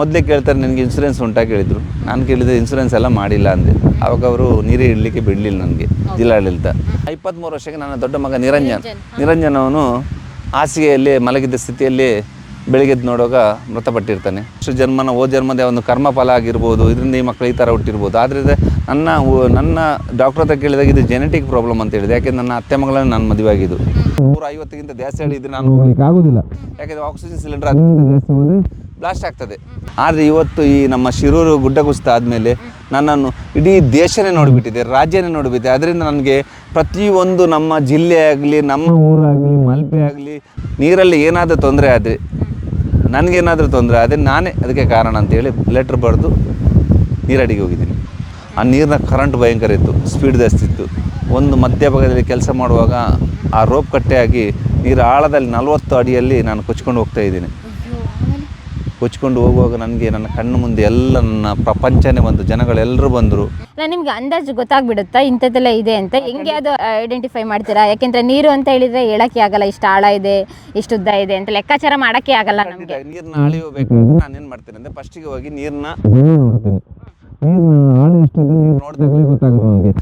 ಮೊದಲೇ ಕೇಳ್ತಾರೆ ನನಗೆ ಇನ್ಸೂರೆನ್ಸ್ ಉಂಟಾ? ಕೇಳಿದರು. ನಾನು ಕೇಳಿದೆ ಇನ್ಸೂರೆನ್ಸ್ ಎಲ್ಲ ಮಾಡಿಲ್ಲ ಅಂದೆ. ಅವಾಗ ಅವರು ನೀರೇ ಇಡಲಿಕ್ಕೆ ಬಿಡಲಿಲ್ಲ ನನಗೆ ಜಿಲ್ಲಾಡಳಿತ. ಇಪ್ಪತ್ತ್ಮೂರು ವರ್ಷಕ್ಕೆ ನನ್ನ ದೊಡ್ಡ ಮಗ ನಿರಂಜನ್. ನಿರಂಜನ್ ಅವನು ಹಾಸಿಗೆಯಲ್ಲಿ ಮಲಗಿದ್ದ ಸ್ಥಿತಿಯಲ್ಲಿ ಬೆಳಗ್ಗೆದ್ದು ನೋಡುವಾಗ ಮೃತಪಟ್ಟಿರ್ತಾನೆ. ಅಷ್ಟು ಜನ್ಮನ ಓ ಜನ್ಮದ ಒಂದು ಕರ್ಮಫಲ ಆಗಿರ್ಬೋದು ಇದರಿಂದ ಈ ಮಕ್ಕಳು ಈ ಥರ ಹುಟ್ಟಿರ್ಬೋದು. ಆದರೆ ನನ್ನ ನನ್ನ ಡಾಕ್ಟರ್ ಹತ್ರ ಕೇಳಿದಾಗ ಇದು ಜೆನೆಟಿಕ್ ಪ್ರಾಬ್ಲಮ್ ಅಂತ ಹೇಳಿದೆ. ಯಾಕೆಂದ್ರೆ ನನ್ನ ಅತ್ತೆ ಮಗಳನ್ನು ನಾನು ಮದುವೆ ಆಗಿದ್ದು. ನೂರ ಐವತ್ತಕ್ಕಿಂತ ಜಾಸ್ತಿ ಹೇಳಿದ್ರೆ ನಾನು ಹೋಗ್ಲಿಕ್ಕೆ ಆಗೋದಿಲ್ಲ. ಯಾಕೆಂದ್ರೆ ಆಕ್ಸಿಜನ್ ಸಿಲಿಂಡರ್ ಜಾಸ್ತಿ ಬ್ಲಾಸ್ಟ್ ಆಗ್ತದೆ. ಆದರೆ ಇವತ್ತು ಈ ನಮ್ಮ ಶಿರೂರು ಗುಡ್ಡ ಕುಸಿತ ಆದಮೇಲೆ ನನ್ನನ್ನು ಇಡೀ ದೇಶನೇ ನೋಡಿಬಿಟ್ಟಿದೆ, ರಾಜ್ಯನೇ ನೋಡಿಬಿಟ್ಟಿದೆ. ಅದರಿಂದ ನನಗೆ ಪ್ರತಿಯೊಂದು ನಮ್ಮ ಜಿಲ್ಲೆ ಆಗಲಿ, ನಮ್ಮ ಊರಾಗಲಿ, ಮಲ್ಪೆ ಆಗಲಿ, ನೀರಲ್ಲಿ ಏನಾದರೂ ತೊಂದರೆ ಆದರೆ, ನನಗೇನಾದರೂ ತೊಂದರೆ ಆದರೆ ನಾನೇ ಅದಕ್ಕೆ ಕಾರಣ ಅಂತೇಳಿ ಲೆಟ್ರ್ ಬರೆದು ನೀರಡಿಗೆ ಹೋಗಿದ್ದೀನಿ. ಆ ನೀರಿನ ಕರೆಂಟ್ ಭಯಂಕರ ಇತ್ತು ಸ್ಪೀಡ್ ಜಾಸ್ತಿ ಇತ್ತು. ಒಂದು ಮಧ್ಯಭಾಗದಲ್ಲಿ ಕೆಲಸ ಮಾಡುವಾಗ ಆ ರೋಪ್ ಕಟ್ಟೆಯಾಗಿ ನೀರು ಆಳದಲ್ಲಿ ನಲವತ್ತು ಅಡಿಯಲ್ಲಿ ನಾನು ಕೊಚ್ಕೊಂಡು ಹೋಗ್ತಾ ಇದ್ದೀನಿ. ಕೊಚ್ಕೊಂಡು ಹೋಗುವಾಗ ನನಗೆ ನನ್ನ ಕಣ್ಣು ಮುಂದೆ ಎಲ್ಲ ನನ್ನ ಪ್ರಪಂಚನೇ ಬಂತು ಜನಗಳೆಲ್ಲರೂ ಬಂದರು. ನಾನು ನಿಮ್ಗೆ ಅಂದಾಜು ಗೊತ್ತಾಗ್ಬಿಡುತ್ತಾ? ಇಂಥದ್ದೆಲ್ಲ ಇದೆ ಅಂತ ಹೆಂಗೆ ಅದು ಐಡೆಂಟಿಫೈ ಮಾಡ್ತೀರಾ? ಯಾಕೆಂದ್ರೆ ನೀರು ಅಂತ ಹೇಳಿದ್ರೆ ಹೇಳಕ್ಕೆ ಆಗಲ್ಲ ಇಷ್ಟು ಆಳ ಇದೆ ಇಷ್ಟು ಉದ್ದ ಇದೆ ಅಂತ ಲೆಕ್ಕಾಚಾರ ಮಾಡಕ್ಕೆ ಆಗಲ್ಲ ನಮಗೆ. ನೀರನ್ನ ಅಳಿಯಬೇಕು ನಾನೇನು ಮಾಡ್ತೀನಿ ಅಂದರೆ ಫಸ್ಟಿಗೆ ಹೋಗಿ ನೀರನ್ನ ನೀರು ನೋಡ್ತೀನಿ. ನೀರಿನ ಆಳ ಎಷ್ಟಿದೆ ನೀರು ನೋಡಿದಾಗಲೇ ಗೊತ್ತಾಗುತ್ತೆ ನನಗೆ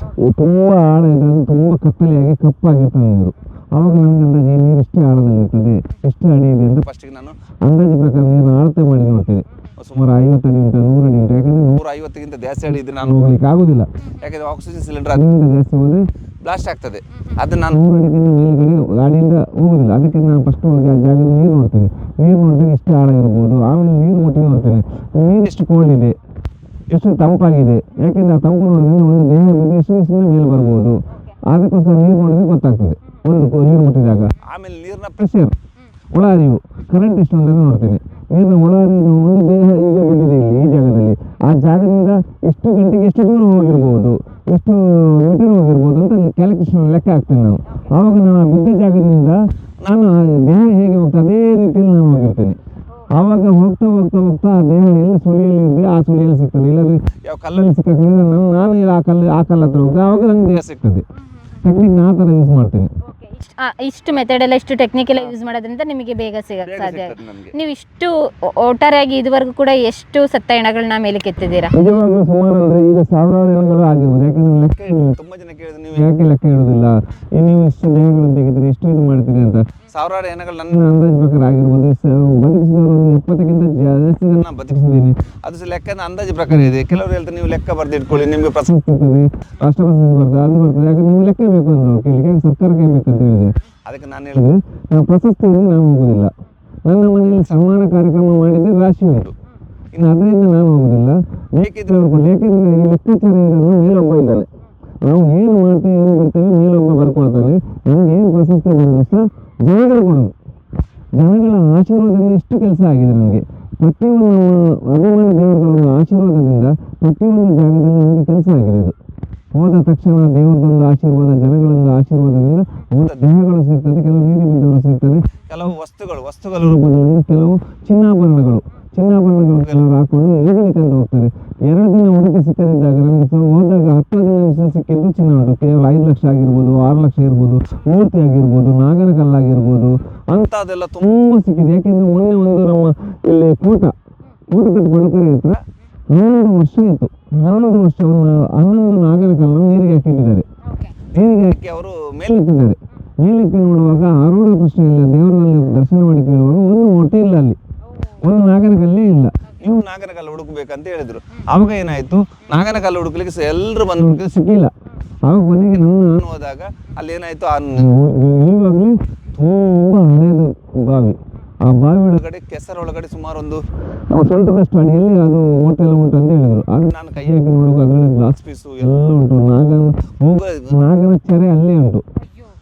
ತುಂಬ ಆಳ ಇದೆ ತುಂಬ ಕತ್ತಲೆಯಾಗಿ ಕಪ್ಪಾಗಿರ್ತಾರೆ ನೀರು. ಆವಾಗ ನನಗೆ ಅಂದಾಜು ನೀರು ಇಷ್ಟೇ ಆಳದಲ್ಲಿರ್ತದೆ ಎಷ್ಟು ಅಡಿ ಇದೆ ಅಂತ ಫಸ್ಟಿಗೆ ನಾನು ಅಂದಾಜು ಪ್ರಕಾರ ನೀರು ಅಳತೆ ಮಾಡಿ ನೋಡ್ತೇನೆ ಸುಮಾರು ಐವತ್ತು ಅಡಿ ಉಂಟು ನೂರು ಅಡಿ ಉಂಟು ಯಾಕಂದರೆ ನೂರ ಐವತ್ತಕ್ಕಿಂತ ಜಾಸ್ತಿ ಅಡಿದ್ರೆ ನಾನು ಹೋಗ್ಲಿಕ್ಕೆ ಆಗುದಿಲ್ಲ. ಯಾಕಂದರೆ ಆಕ್ಸಿಜನ್ ಸಿಲಿಂಡರ್ ಅದರಿಂದ ಜಾಸ್ತಿ ಹೋದರೆ ಬ್ಲಾಸ್ಟ್ ಆಗ್ತದೆ. ಅದು ನಾನು ನೂರು ಅಡಿಗಿಂತ ಮೇಲ್ಗಡೆ ಗಾಡಿಯಿಂದ ಹೋಗುದಿಲ್ಲ. ಅದಕ್ಕೆ ನಾನು ಫಸ್ಟ್ ಹೋಗಿ ಆ ಜಾಗದಲ್ಲಿ ನೀರು ನೋಡ್ತೇನೆ. ನೀರು ನೋಡಿದ್ರೆ ಇಷ್ಟು ಆಳ ಇರ್ಬೋದು. ಆಮೇಲೆ ನೀರು ಮುಟ್ಟಿ ನೋಡ್ತೇನೆ. ನೀರು ಎಷ್ಟು ಕೋಲ್ಡ್ ಇದೆ ಎಷ್ಟು ತಂಪಾಗಿದೆ. ಯಾಕೆಂದ್ರೆ ಆ ತಂಪು ನೋಡಿದ್ರೆ ಒಂದು ದೇಹ ಮೇಲೆ ಎಷ್ಟು ಮೇಲೆ ಬರ್ಬೋದು. ಅದಕ್ಕೋಸ್ಕರ ನೀರು ನೋಡಿದ್ರೆ ಗೊತ್ತಾಗ್ತದೆ. ಒಂದು ನೀರು ಮುಟ್ಟಿದಾಗ. ಆಮೇಲೆ ನೀರಿನ ಪ್ರೆಷರ್ ಒಳ ಹರಿವು ಕರೆಂಟ್ ಎಷ್ಟು ಅಂತ ನೋಡ್ತೇನೆ. ನೀರಿನ ಒಳ ಹರಿವು ಒಂದು ದೇಹ ಈಗ ಬಿದ್ದಿದೆ ಇಲ್ಲಿ ಈ ಜಾಗದಲ್ಲಿ. ಆ ಜಾಗದಿಂದ ಎಷ್ಟು ಗಂಟೆಗೆ ಎಷ್ಟು ದೂರ ಹೋಗಿರ್ಬೋದು ಎಷ್ಟು ಮೀಟರ್ ಹೋಗಿರ್ಬೋದು ಅಂತ ಕ್ಯಾಲ್ಕುಲೇಷನ್ ಲೆಕ್ಕ ಹಾಕ್ತೇನೆ ನಾನು. ಆವಾಗ ನಾನು ಆ ಬಿದ್ದ ಜಾಗದಿಂದ ನಾನು ಆ ದೇಹ ಹೇಗೆ ಹೋಗ್ತಾ ಅದೇ ರೀತಿಯಲ್ಲಿ ನಾನು ಹೋಗಿರ್ತೇನೆ. ಆವಾಗ ಹೋಗ್ತಾ ಹೋಗ್ತಾ ಹೋಗ್ತಾ ಆ ದೇಹ ಎಲ್ಲ ಸುಳಿಯಲ್ಲಿ ಇದೆ ಆ ಸುಳಿಯಲ್ಲಿ ಸಿಗ್ತದೆ. ಇಲ್ಲದ್ರೆ ಯಾವ ಕಲ್ಲಲ್ಲಿ ಸಿಕ್ಕಿದ್ರೆ ನಾನು ನಾನು ಆ ಕಲ್ಲು ಆ ಕಲ್ಲ ಹತ್ರ ಹೋಗ್ತೇನೆ ಆವಾಗ ನಂಗೆ ದೇಹ ಸಿಗ್ತದೆ. ಟೆಕ್ನಿಕ್ ನಾ ಥರ ಯೂಸ್ ಮಾಡ್ತೀನಿ. ಇಷ್ಟು ಮೆಥಡ್ ಎಲ್ಲ ಇಷ್ಟು ಟೆಕ್ನಿಕ್ ಎಲ್ಲ ಯೂಸ್ ಮಾಡೋದ್ರಿಂದ ನಿಮಗೆ ಬೇಗ ಸಿಗಕ್ಕೆ ಸಾಧ್ಯ ನೀವು ಇಷ್ಟು ಒಟ್ಟಾರೆಯಾಗಿ ಇದುವರೆಗೂ ಕೂಡ ಎಷ್ಟು ಸತ್ತ ಹೆಣಗಳನ್ನ ಮೇಲೆ ಕೆತ್ತಿದ್ದೀರಾ? ನಿಜವಾಗ್ಲೂ ಸುಮಾರು ಅಂದರೆ ಈಗ ಸಾವಿರಾರು ಹೆಣಗಳು ಆಗಿರ್ಬೋದು. ಯಾಕಂದ್ರೆ ಲೆಕ್ಕ ಇಲ್ಲ. ಜನ ಕೇಳಿದ್ರೆ ನೀವು ಯಾಕೆ ಲೆಕ್ಕ ಇಡೋದಿಲ್ಲ ನೀವು ಇಷ್ಟು ದೇಹಗಳನ್ನು ತೆಗೆದ್ರೆ ಎಷ್ಟು ಇದು ಮಾಡ್ತೀರಿ ಅಂತ? ಸಾವಿರಾರು ಏನಗಳು ನನ್ನ ನನ್ನ ಅಂದಾಜು ಪ್ರಕಾರ ಆಗಿರ್ಬೋದು ಬದುಕಿಸಿದವರು ಎಪ್ಪತ್ತಕ್ಕಿಂತ ಜಾಸ್ತಿ ಜನ ಬದುಕಿಸಿದ್ದೀನಿ ಅದು ಲೆಕ್ಕದ ಅಂದಾಜು ಪ್ರಕಾರ ಇದೆ. ಕೆಲವರು ಹೇಳ್ತಾರೆ ನೀವು ಲೆಕ್ಕ ಬರ್ದಿಟ್ಕೊಳ್ಳಿ ನಿಮಗೆ ಪ್ರಶಸ್ತಿ ರಾಷ್ಟ್ರ ಪ್ರಶಸ್ತಿ ಬರ್ತದೆ ಅದು ಬರ್ತದೆ ಯಾಕಂದ್ರೆ ನೀವು ಲೆಕ್ಕ ಬೇಕು ಅಂದ್ರು. ಸರ್ಕಾರಕ್ಕೆ ಹೇಳಿದೆ. ಅದಕ್ಕೆ ನಾನು ಹೇಳಿದೆ. ಹೇಳಿದ್ರೆ ನಾವು ಪ್ರಶಸ್ತಿಯಿಂದ ನಾನು ಹೋಗೋದಿಲ್ಲ. ನನ್ನ ಮನೆಯಲ್ಲಿ ಸನ್ಮಾನ ಕಾರ್ಯಕ್ರಮ ಮಾಡಿದ್ರೆ ರಾಶಿ ಉಂಟು ಇನ್ನು ಅದರಿಂದ ನಾನು ಹೋಗೋದಿಲ್ಲ. ಬೇಕಿದ್ರೆ ನೋಡ್ಕೊಂಡು ಯಾಕೆಂದ್ರೆ ಈ ಲೆಕ್ಕಾಚಾರ ಇರೋದು ಮೇಲೊಬ್ಬ ಇದ್ದಾನೆ. ನಾವು ಏನು ಮಾಡ್ತೇವೆ ಏನು ಬಿಡ್ತೇವೆ ಮೇಲೊಬ್ಬ ಬರ್ಕೊಳ್ತಾನೆ. ನಮ್ಗೆ ಏನು ಪ್ರಶಸ್ತಿ ಬಂದ್ರೆ ಸಹ ಜನಗಳು ಕೊಡೋದು ಜನಗಳ ಆಶೀರ್ವಾದದಿಂದ ಇಷ್ಟು ಕೆಲಸ ಆಗಿದೆ ನನಗೆ ಪ್ರತಿಯೊಂದು ಅಭಿಮಾನಿ ದೇವರುಗಳ ಆಶೀರ್ವಾದದಿಂದ ಪ್ರತಿಯೊಂದು ಜಾಗದಲ್ಲಿ ನನಗೆ ಕೆಲಸ ಆಗಿದೆ ಇದು ಹೋದ ತಕ್ಷಣ ದೇವರದೊಂದು ಆಶೀರ್ವಾದ ಜನಗಳೊಂದು ಆಶೀರ್ವಾದದಿಂದ ಹೋದ ದೇಹಗಳು ಸಿಗ್ತದೆ, ಕೆಲವು ನೀರು ಬಿದ್ದವರು ಸಿಗ್ತದೆ. ಕೆಲವು ವಸ್ತುಗಳು, ವಸ್ತುಗಳ ರೂಪದಲ್ಲಿ ಕೆಲವು ಚಿನ್ನಾಭರಣಗಳು. ಚಿನ್ನಾಭರಣಗಳು ಕೆಲವರು ಹಾಕೊಂಡು ಈಗಲೇ ತಂದು ಹೋಗ್ತಾರೆ. ಎರಡು ದಿನ ಹುಡುಕಿ ಸಿಕ್ಕದಿದ್ದಾಗ ನನಗೆ ಹೋದಾಗ ಕೇವಲ ಐದು ಲಕ್ಷ ಆಗಿರ್ಬೋದು ಆರು ಲಕ್ಷ ಇರ್ಬೋದು ಮೂರ್ತಿ ಆಗಿರ್ಬೋದು ನಾಗನಕಲ್ಲಾಗಿರ್ಬೋದು ಅಂತ ಅಂಥದ್ದೆಲ್ಲ ತುಂಬ ಸಿಕ್ಕಿದೆ. ಯಾಕೆಂದರೆ ಮೊನ್ನೆ ಒಂದು ನಮ್ಮ ಇಲ್ಲಿ ಕೂಟ ಕೋಟ ಕಟ್ಕೊಂಡು ಹತ್ರ ಹನ್ನೊಂದು ವರ್ಷ ಆಯಿತು. ಹನ್ನೊಂದು ವರ್ಷ ಹನ್ನೊಂದು ನಾಗರ ಕಲ್ಲನ್ನು ನೀರಿಗೆ ಹಾಕಿಟ್ಟಿದ್ದಾರೆ. ನೀರಿಗೆ ಹಾಕಿ ಅವರು ಮೇಲೆ ಮೇಲಿಟ್ಟಿದ್ದಾರೆ. ಮೇಲಿಟ್ಟು ನೋಡುವಾಗ ಆರೋಗ್ಯ ಪ್ರಶ್ನೆ ಇಲ್ಲ ದೇವರಲ್ಲಿ ದರ್ಶನ ಮಾಡಿ ಕೇಳುವಾಗ ಒಂದು ಮೂರ್ತಿ ಇಲ್ಲ ಅಲ್ಲಿ. ಒಂದು ನಾಗನಕಲ್ಲೇ ಇಲ್ಲ. ನೀವು ನಾಗನಕಲ್ಲು ಹುಡುಕ್ಬೇಕಂತ ಹೇಳಿದ್ರು. ಅವಾಗ ಏನಾಯ್ತು? ನಾಗನಕಲ್ಲು ಹುಡುಕ್ಲಿಕ್ಕೆ ಎಲ್ಲರೂ ಬಂದು ಸಿಕ್ಕಿಲ್ಲ. ಕೊನೆಗೆ ನನ್ನ ನಾನು ಹೋದಾಗ ಅಲ್ಲಿ ಏನಾಯ್ತು? ಆ ಇವಾಗಲೂ ತುಂಬ ಹಳೆಯದು ಬಾವಿ ಆ ಬಾವಿ ಒಳಗೆ ಒಳಗಡೆ ಕೆಸರ ಒಳಗಡೆ ಸುಮಾರು ಒಂದು ನಾವು ರೆಸ್ಟೋರೆಂಟ್ ಅಡಿಯಲ್ಲಿ ಅದು ಹೋಟೆಲ್ ಉಂಟು ಅಂತ ಹೇಳಿದ್ರು. ಆಗ ನಾನು ಕೈ ಹಾಕಿ ನೋಡುವಾಗ ಅದರಲ್ಲಿ ಗ್ಲಾಸ್ ಪೀಸು ಎಲ್ಲ ಉಂಟು. ಹೋಗ ನಾಗನ ಚೆರೆ ಅಲ್ಲೇ ಉಂಟು.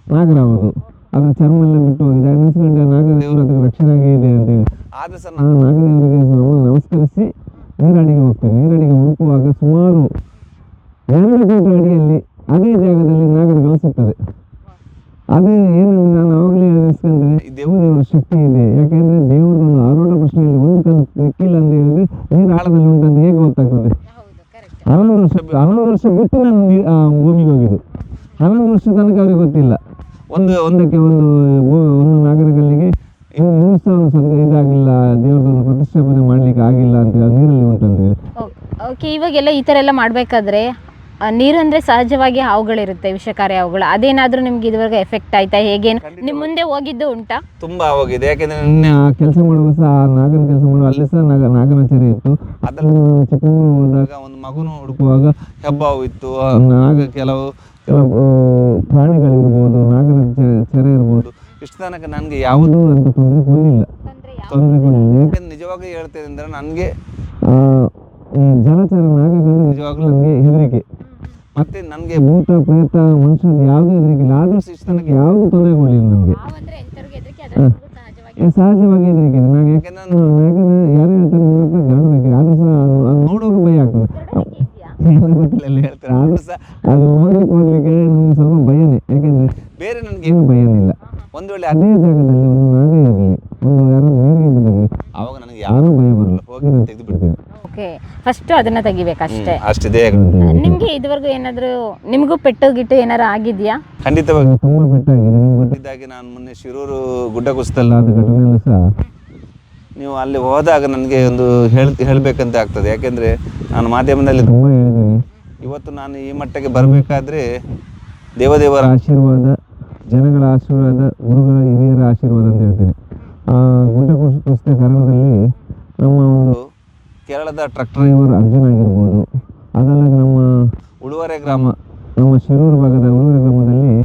ನಾಗರಾವುದು. ಅದರ ಚರ್ಮ ಎಲ್ಲ ಬಿಟ್ಟು ಹೋಗಿದೆ. ಅನಿಸ್ಕೊಂಡೆ ನಾಗದೇವರು ಅದಕ್ಕೆ ರಕ್ಷಣೆಯಾಗಿ ಇದೆ ಅಂತೇಳಿ ಆದರೆ ಸರ್ ನಾನು ನಾಗದೇವರಿಗೆ ನಮಸ್ಕರಿಸಿ ನೀರಡಿಗೆ ಹೋಗ್ತೇನೆ ನೀರಡಿಗೆ ಹೋಗುವಾಗ ಸುಮಾರು ಎರಡು ಗಂಟೆ ಅಡಿಯಲ್ಲಿ ಅದೇ ಜಾಗದಲ್ಲಿ ನಾಗರಗಳು ಸಿಗ್ತದೆ ಅದೇ ಏನಂದ್ರೆ ನಾನು ಅವಾಗಲೇ ಅನಿಸ್ಕೊಂಡ್ರೆ ಈ ದೇವ ದೇವರ ಶಕ್ತಿ ಇದೆ ಯಾಕೆಂದ್ರೆ ದೇವರದೊಂದು ಆರೋಢ ಪ್ರಶ್ನೆಯಲ್ಲಿ ಒಂದು ಕಲ್ಲು ಸಿಕ್ಕಿಲ್ಲ ಅಂತ ಹೇಳಿದ್ರೆ ನೀರು ಆಳದಲ್ಲಿ ಉಂಟಂತ ಹೇಗೆ ಗೊತ್ತಾಗ್ತದೆ ಹನ್ನೊಂದು ವರ್ಷ ಹನ್ನೊಂದು ವರ್ಷ ಬಿಟ್ಟು ನಾನು ನೀ- ಆ ಭೂಮಿಗೆ ಹೋಗಿದ್ದು ಹನ್ನೊಂದು ವರ್ಷ ತನಕ ಅವ್ರಿಗೆ ಗೊತ್ತಿಲ್ಲ ಒಂದು ಒಂದಕ್ಕೆ ಒಂದು ಒಂದು ನಾಗರಿಕಲ್ಲಿಗೆ ಇನ್ನು ಸ್ವಲ್ಪ ಇದಾಗಿಲ್ಲ. ದೇವ್ರದೊಂದು ಪ್ರತಿಷ್ಠಾಪನೆ ಮಾಡಲಿಕ್ಕೆ ಆಗಿಲ್ಲ ಅಂತ ಹೇಳಿ ನೀರಲ್ಲಿ ಉಂಟಂತ ಹೇಳಿ. ಓಕೆ ಇವಾಗೆಲ್ಲ ಈ ಥರ ಎಲ್ಲ ಮಾಡಬೇಕಾದ್ರೆ ನೀರಂದ್ರೆ ಸಹಜವಾಗಿ ಹಾವುಗಳಿರುತ್ತೆ ವಿಷಕಾರಿ ಹಾವುಗಳು. ಅದೇನಾದರೂ ನಿಮ್ಗೆ ಇದುವರೆಗೆ ಎಫೆಕ್ಟ್ ಆಯ್ತಾ? ಹೇಗೆ? ನಿಮ್ಮ ಮುಂದೆ ಹೋಗಿದ್ದು ಉಂಟಾ? ತುಂಬಾ ಹೋಗಿದೆ. ಯಾಕಂದ್ರೆ ನಿನ್ನೆ ಆ ಕೆಲಸ ಮಾಡುವಾಗ ಸಹ ಆ ನಾಗನ ಕೆಲಸ ಮಾಡುವ ಅಲ್ಲಿ ಸಹ ನಾಗ ನಾಗನಾಚಾರ್ಯ ಇತ್ತು. ಅದನ್ನು ಚಿಕ್ಕ ಹೋದಾಗ ಒಂದು ಮಗುನು ಹುಡುಕುವಾಗ ಹೆಬ್ಬಾವು ಇತ್ತು. ಆ ನಾಗ ಕೆಲವು ಪ್ರಾಣಿಗಳಿರ್ಬೋದು ನಾಗರ ಚೆರೆ ಇರ್ಬೋದು ಇಷ್ಟು ತನಕ ನನಗೆ ಯಾವುದು ಅಂತ ತೊಂದರೆ ಕೊಡಲಿಲ್ಲ. ತೊಂದರೆ ಕೊಡಲಿಲ್ಲ. ಯಾಕೆ ನಿಜವಾಗಿ ಹೇಳ್ತೇನೆ ಅಂದರೆ ನನಗೆ ಜಲಚರ ನಾಗಗಳು ನಿಜವಾಗ್ಲೂ ನನಗೆ ಹೆದರಿಕೆ. ಮತ್ತೆ ನನಗೆ ಭೂತ ಪ್ರೇತ ಮನುಷ್ಯನ ಯಾವುದೇ ಹೆದರಿಕೆ ಇಲ್ಲ. ಆದರೂ ಇಷ್ಟು ತನಕ ಯಾವುದೂ ತೊಂದರೆ ಕೊಡಲಿಲ್ಲ ನನಗೆ. ಸಹಜವಾಗಿ ಹೆದರಿಕೆ ನಾನು ಯಾಕೆ ನಾನು ಯಾಕಂದ್ರೆ ಯಾರು ಹೇಳ್ತಾರೆ ನೋಡೋಕೆ ಭಯ ಆಗ್ತದೆ. ಎಲ್ಲಿ ಹೇಳ್ತಾರೆ? ಆದರೂ ಸಹ ಅದು ನೋಡಲಿಕ್ಕೆ ಹೋಗ್ಲಿಕ್ಕೆ ನಮ್ಗೆ ಸ್ವಲ್ಪ ಭಯನೇ. ಯಾಕೆಂದ್ರೆ ಬೇರೆ ನನಗೆ ಏನು ಇಲ್ಲ ಒಂದು ವೇಳೆ ಅದೇ ಜಾಗದಲ್ಲಿ ಒಂದು ನಾಗ ಇರಲಿ ಒಂದು ಯಾರೋ ನೀರಿಗೆ ಬಿದ್ದಿರಲಿ ಆವಾಗ ನನಗೆ ಯಾರೂ ಭಯ ಬರಲ್ಲ ಹೋಗಿ ನಾನು ತೆಗೆದು ಬಿಡ್ತೇನೆ ಓಕೆ ಫಸ್ಟ್ ಅದನ್ನ ತೆಗಿಬೇಕಷ್ಟೇ. ಅಷ್ಟಿದೆ ನಿಮ್ಗೆ ಇದುವರೆಗೂ ಏನಾದರೂ ನಿಮಗೂ ಪೆಟ್ಟು ಗಿಟ್ಟು ಏನಾರು ಆಗಿದೆಯಾ? ಖಂಡಿತವಾಗಿ. ತುಂಬ ಪೆಟ್ಟಾಗಿದೆ. ನಿಮ್ಗೆ ಗೊತ್ತಿಲ್ಲ ನಾನು ಮೊನ್ನೆ ಶಿರೂರು ಗುಡ್ಡ ಕುಸ್ತಲ್ಲ ಆದ ಘಟನೆಯಲ್ಲೂ ಸಹ. ನೀವು ಅಲ್ಲಿ ಹೋದಾಗ ನನಗೆ ಒಂದು ಹೇಳ್ ಹೇಳಬೇಕಂತ ಆಗ್ತದೆ. ಯಾಕೆಂದರೆ ನಾನು ಮಾಧ್ಯಮದಲ್ಲಿ ತುಂಬ ಇವತ್ತು ನಾನು ಈ ಮಟ್ಟಕ್ಕೆ ಬರಬೇಕಾದ್ರೆ ದೇವದೇವರ ಆಶೀರ್ವಾದ ಜನಗಳ ಆಶೀರ್ವಾದ ಗುರುಗಳ ಹಿರಿಯರ ಆಶೀರ್ವಾದ ಅಂತ ಹೇಳ್ತೀನಿ. ಕುಸ್- ಕುಸಿತ ಕಾರಣದಲ್ಲಿ ನಮ್ಮ ಒಂದು ಕೇರಳದ ಟ್ರಕ್ ಡ್ರೈವರ್ ಅರ್ಜುನ್ ಆಗಿರ್ಬೋದು. ಅದಲ್ಲದೆ ನಮ್ಮ ಉಳುವರೆ ಗ್ರಾಮ. ನಮ್ಮ ಶಿರೂರು ಭಾಗದ ಉಳುವರೆ ಗ್ರಾಮದಲ್ಲಿ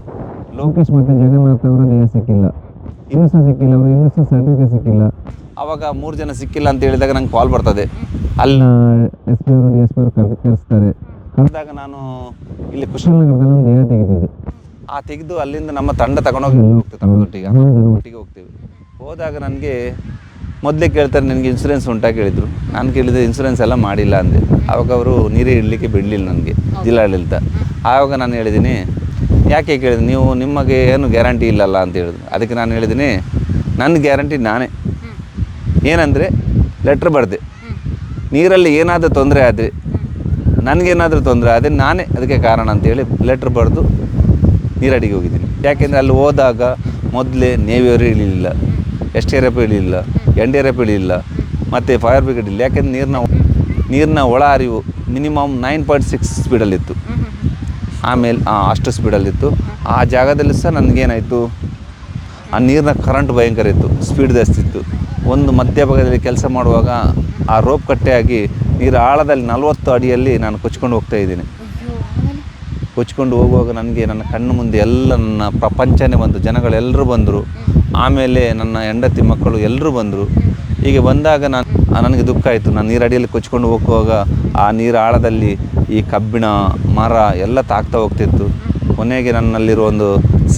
ಲೋಕೇಶ್ ಮತ್ತು ಜಗನ್ನಾಥ್ ಅವರ ದೇಹ ಸಿಕ್ಕಿಲ್ಲ. ಇನ್ನೂ ಸಹ ಸಿಕ್ಕಿಲ್ಲ ಅವರು ಇನ್ನೂ ಸಹ ಸರ್ಟಿಫಿಕೇಟ್ ಸಿಕ್ಕಿಲ್ಲ. ಆವಾಗ ಮೂರು ಜನ ಸಿಕ್ಕಿಲ್ಲ ಅಂತ ಹೇಳಿದಾಗ ನಂಗೆ ಕಾಲ್ ಬರ್ತದೆ. ಅಲ್ಲಿ ಎಸ್ ಪಿ ಅವರು ಎಸ್ ಪಿ ಅವರು ಕರ್ ಕರೆಸ್ತಾರೆ. ಕರೆದಾಗ ನಾನು ಇಲ್ಲಿ ಒಂದು ತೆಗೆದಿದೆ ಆ ತೆಗೆದು ಅಲ್ಲಿಂದ ನಮ್ಮ ತಂಡ ತಗೊಂಡೋಗಿ ಹೋಗ್ತೇವೆ ತಂಡದೊಟ್ಟಿಗೆ ಒಟ್ಟಿಗೆ. ಹೋಗ್ತೀವಿ. ಹೋದಾಗ ನನಗೆ ಮೊದಲೇ ಕೇಳ್ತಾರೆ ನಿನಗೆ ಇನ್ಸೂರೆನ್ಸ್ ಉಂಟಾ? ಕೇಳಿದರು. ನಾನು ಕೇಳಿದೆ ಇನ್ಸೂರೆನ್ಸ್ ಎಲ್ಲ ಮಾಡಿಲ್ಲ ಅಂದೆ. ಆವಾಗ ಅವರು ನೀರೇ ಇಡಲಿಕ್ಕೆ ಬಿಡಲಿಲ್ಲ ನನಗೆ ಜಿಲ್ಲಾಡಳಿತ. ಆವಾಗ ನಾನು ಹೇಳಿದ್ದೀನಿ ಯಾಕೆ ಕೇಳಿದೆ? ನೀವು ನಿಮಗೆ ಏನು ಗ್ಯಾರಂಟಿ ಇಲ್ಲಲ್ಲ? ಅಂತ ಹೇಳಿದ್ರು. ಅದಕ್ಕೆ ನಾನು ಹೇಳಿದ್ದೀನಿ ನನ್ನ ಗ್ಯಾರಂಟಿ ನಾನೇ. ಏನಂದರೆ ಲೆಟ್ರ್ ಬರೆದೆ. ನೀರಲ್ಲಿ ಏನಾದರೂ ತೊಂದರೆ ಆದರೆ ನನಗೇನಾದರೂ ತೊಂದರೆ ಅದೇ ನಾನೇ ಅದಕ್ಕೆ ಕಾರಣ ಅಂತೇಳಿ ಲೆಟ್ರ್ ಬರೆದು ನೀರಡಿಗೆ ಹೋಗಿದ್ದೀನಿ. ಯಾಕೆಂದರೆ ಅಲ್ಲಿ ಹೋದಾಗ ಮೊದಲೇ ನೇವಿಯವರು ಇಳಿಲಿಲ್ಲ ಎಸ್ ಟಿ ಆರ್ ಎಫ್ ಇಳಿಲಿಲ್ಲ ಎನ್ ಡಿ ಆರ್ ಎಫ್ ಇಳಿಲಿಲ್ಲ ಮತ್ತು ಫೈರ್ ಬ್ರಿಗೇಡ್ ಇಲ್ಲ ಯಾಕೆಂದ್ರೆ ನೀರಿನ ನೀರಿನ ಒಳ ಹರಿವು ಮಿನಿಮಮ್ ನೈನ್ ಪಾಯಿಂಟ್ ಸಿಕ್ಸ್ ಸ್ಪೀಡಲ್ಲಿತ್ತು ಆಮೇಲೆ ಅಷ್ಟು ಸ್ಪೀಡಲ್ಲಿತ್ತು ಆ ಜಾಗದಲ್ಲಿ ಸಹ ನನಗೇನಾಯಿತು? ಆ ನೀರಿನ ಕರೆಂಟ್ ಭಯಂಕರ ಇತ್ತು. ಸ್ಪೀಡ್ ಜಾಸ್ತಿ ಇತ್ತು. ಒಂದು ಮಧ್ಯಭಾಗದಲ್ಲಿ ಕೆಲಸ ಮಾಡುವಾಗ ಆ ರೋಪ್ ಕಟ್ಟೆಯಾಗಿ ನೀರು ಆಳದಲ್ಲಿ ನಲವತ್ತು ಅಡಿಯಲ್ಲಿ ನಾನು ಕೊಚ್ಕೊಂಡು ಹೋಗ್ತಾ ಇದ್ದೀನಿ. ಕೊಚ್ಕೊಂಡು ಹೋಗುವಾಗ ನನಗೆ ನನ್ನ ಕಣ್ಣು ಮುಂದೆ ಎಲ್ಲ ನನ್ನ ಪ್ರಪಂಚನೇ ಬಂತು ಜನಗಳೆಲ್ಲರೂ ಬಂದರು. ಆಮೇಲೆ ನನ್ನ ಹೆಂಡತಿ ಮಕ್ಕಳು ಎಲ್ಲರೂ ಬಂದರು. ಹೀಗೆ ಬಂದಾಗ ನಾನು ನನಗೆ ದುಃಖ ಆಯಿತು. ನಾನು ನೀರಡಿಯಲ್ಲಿ ಕೊಚ್ಕೊಂಡು ಹೋಗುವಾಗ ಆ ನೀರು ಆಳದಲ್ಲಿ ಈ ಕಬ್ಬಿಣ, ಮರ ಎಲ್ಲ ತಾಗ್ತಾ ಹೋಗ್ತಿತ್ತು. ಕೊನೆಗೆ ನನ್ನಲ್ಲಿರೋ ಒಂದು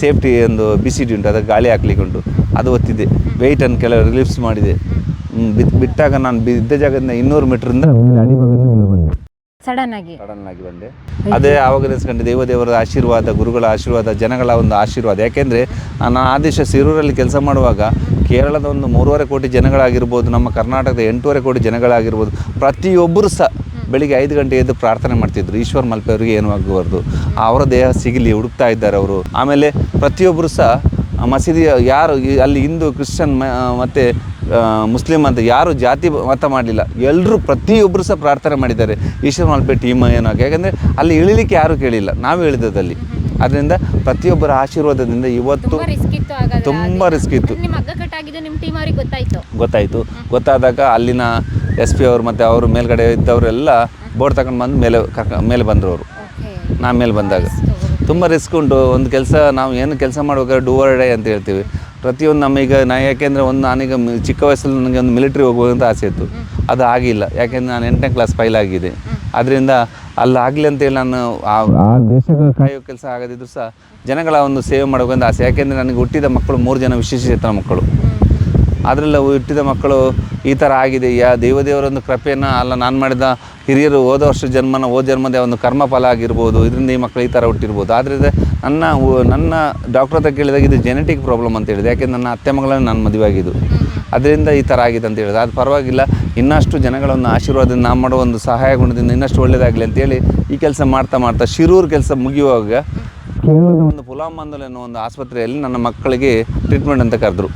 ಸೇಫ್ಟಿ ಒಂದು ಬಿಸಿಡಿ ಉಂಟು, ಅದಕ್ಕೆ ಗಾಳಿ ಹಾಕ್ಲಿಕ್ಕೆ ಉಂಟು. ಅದು ಒತ್ತಿದೆ ವೆಯ್ಟನ್ನು ಕೆಲವು ರಿಲೀಫ್ಸ್ ಮಾಡಿದೆ. ಬಿತ್ ಬಿಟ್ಟಾಗ ನಾನು ಬಿದ್ದ ಜಾಗದಿಂದ ಇನ್ನೂರು ಮೀಟ್ರಿಂದ ಮೇಲೆ ಬಂದೆ ಸಡನ್ ಆಗಿ ಸಡನ್ ಆಗಿ ಬಂದೆ. ಅದೇ ಆವಾಗ ದೇವ ದೇವರ ಆಶೀರ್ವಾದ ಗುರುಗಳ ಆಶೀರ್ವಾದ ಜನಗಳ ಒಂದು ಆಶೀರ್ವಾದ. ಯಾಕೆಂದರೆ ನಾನು ಆದೇಶ ಸಿರೂರಲ್ಲಿ ಕೆಲಸ ಮಾಡುವಾಗ ಕೇರಳದ ಒಂದು ಮೂರುವರೆ ಕೋಟಿ ಜನಗಳಾಗಿರ್ಬೋದು ನಮ್ಮ ಕರ್ನಾಟಕದ ಎಂಟೂವರೆ ಕೋಟಿ ಜನಗಳಾಗಿರ್ಬೋದು ಪ್ರತಿಯೊಬ್ಬರು ಸಹ ಬೆಳಿಗ್ಗೆ ಐದು ಗಂಟೆ ಎದ್ದು ಪ್ರಾರ್ಥನೆ ಮಾಡ್ತಿದ್ರು. ಈಶ್ವರ್ ಮಲ್ಪೆ ಅವರಿಗೆ ಏನು ಆಗಬಾರ್ದು? ಅವರ ದೇಹ ಸಿಗಲಿ ಹುಡುಕ್ತಾ ಇದ್ದಾರೆ ಅವರು. ಆಮೇಲೆ ಪ್ರತಿಯೊಬ್ಬರು ಸಹ ಮಸೀದಿಯ ಮಸೀದಿ ಯಾರು ಅಲ್ಲಿ ಹಿಂದೂ ಕ್ರಿಶ್ಚಿಯನ್ ಮ- ಮತ್ತು ಮುಸ್ಲಿಂ ಅಂತ ಯಾರು ಜಾತಿ ಮತ ಮಾಡಲಿಲ್ಲ. ಎಲ್ಲರೂ ಪ್ರತಿಯೊಬ್ಬರು ಸಹ ಪ್ರಾರ್ಥನೆ ಮಾಡಿದ್ದಾರೆ. ಈಶ್ವರ ಮಲ್ಪೆ ಟೀಮ್ ಏನಾಗಿ ಯಾಕಂದರೆ ಅಲ್ಲಿ ಇಳಿಲಿಕ್ಕೆ ಯಾರೂ ಕೇಳಿಲ್ಲ. ನಾವು ಇಳಿದದಲ್ಲಿ ಅದರಿಂದ ಪ್ರತಿಯೊಬ್ಬರ ಆಶೀರ್ವಾದದಿಂದ ಇವತ್ತು ತುಂಬ ರಿಸ್ಕ್ ಇತ್ತು ಗೊತ್ತಾಯ್ತು. ಗೊತ್ತಾಯಿತು. ಗೊತ್ತಾದಾಗ ಅಲ್ಲಿನ ಎಸ್ ಪಿ ಅವರು ಮತ್ತು ಅವರು ಮೇಲ್ಗಡೆ ಇದ್ದವರೆಲ್ಲ ಬೋರ್ಡ್ ತಗೊಂಡು ಬಂದು ಮೇಲೆ ಕರ್ಕ ಮೇಲೆ ಬಂದರು ಅವರು ನಾ ಮೇಲೆ ಬಂದಾಗ. ತುಂಬ ರಿಸ್ಕ್ ಉಂಟು. ಒಂದು ಕೆಲಸ ನಾವು ಏನು ಕೆಲಸ ಮಾಡ್ಬೇಕಾದ್ರೆ ಡೂವರ್ ಡೈ ಅಂತ ಹೇಳ್ತೀವಿ. ಪ್ರತಿಯೊಂದು ನಮ್ಮೀಗ ನಾ ಯಾಕೆಂದರೆ ಒಂದು ನಾನೀಗ ಮಿ- ಚಿಕ್ಕ ವಯಸ್ಸಲ್ಲಿ ನನಗೆ ಒಂದು ಮಿಲಿಟ್ರಿ ಹೋಗುವಂತ ಆಸೆ ಇತ್ತು. ಅದು ಆಗಿಲ್ಲ. ಯಾಕೆಂದರೆ ನಾನು ಎಂಟನೇ ಕ್ಲಾಸ್ ಫೈಲ್ ಆಗಿದೆ ಅದರಿಂದ ಅಲ್ಲಿ ಆಗಲಿ ಅಂತೇಳಿ ನಾನು ಆ ಆ ದೇಶಗಳ ಕಾಯೋ ಕೆಲಸ ಆಗದಿದ್ರು ಸಹ ಜನಗಳ ಒಂದು ಸೇವೆ ಮಾಡಬೇಕಂತ ಆಸೆ. ಯಾಕೆಂದರೆ ನನಗೆ ಹುಟ್ಟಿದ ಮಕ್ಕಳು ಮೂರು ಜನ ವಿಶೇಷ ವಿಶೇಷಚೇತನ ಮಕ್ಕಳು. ಅದರಲ್ಲ ಹುಟ್ಟಿದ ಮಕ್ಕಳು ಈ ಥರ ಆಗಿದೆ. ಯಾ ದೇವದೇವರೊಂದು ಕೃಪೆಯನ್ನು ಅಲ್ಲ ನಾನು ಮಾಡಿದ ಹಿರಿಯರು ಹೋದ ವರ್ಷ ಜನ್ಮನ ಹೋದ ಜನ್ಮದ ಒಂದು ಕರ್ಮಫಲ ಆಗಿರ್ಬೋದು ಇದರಿಂದ ಈ ಮಕ್ಕಳು ಈ ಥರ ಹುಟ್ಟಿರ್ಬೋದು. ಆದ್ದರಿಂದ ನನ್ನ ನನ್ನ ಡಾಕ್ಟರ್ ಹತ್ರ ಕೇಳಿದಾಗ ಇದು ಜೆನೆಟಿಕ್ ಪ್ರಾಬ್ಲಮ್ ಅಂತ ಹೇಳಿದೆ. ಯಾಕೆಂದರೆ ನನ್ನ ಅತ್ತೆ ಮಗಳನ್ನು ನಾನು ಮದುವೆ ಆಗಿದ್ದು. ಅದರಿಂದ ಈ ಥರ ಆಗಿದೆ ಅಂತ ಹೇಳಿದೆ. ಅದು ಪರವಾಗಿಲ್ಲ ಇನ್ನಷ್ಟು ಜನಗಳನ್ನು ಆಶೀರ್ವಾದದಿಂದ ನಾವು ಮಾಡೋ ಒಂದು ಸಹಾಯ ಗುಣದಿಂದ ಇನ್ನಷ್ಟು ಒಳ್ಳೆಯದಾಗಲಿ ಅಂತೇಳಿ ಈ ಕೆಲಸ ಮಾಡ್ತಾ ಮಾಡ್ತಾ ಶಿರೂರು ಕೆಲಸ ಮುಗಿಯುವಾಗ ಒಂದು ಪುಲಾಮ್ ಅನ್ನೋ ಒಂದು ಆಸ್ಪತ್ರೆಯಲ್ಲಿ ನನ್ನ ಮಕ್ಕಳಿಗೆ ಟ್ರೀಟ್ಮೆಂಟ್ ಅಂತ ಕರೆದ್ರು.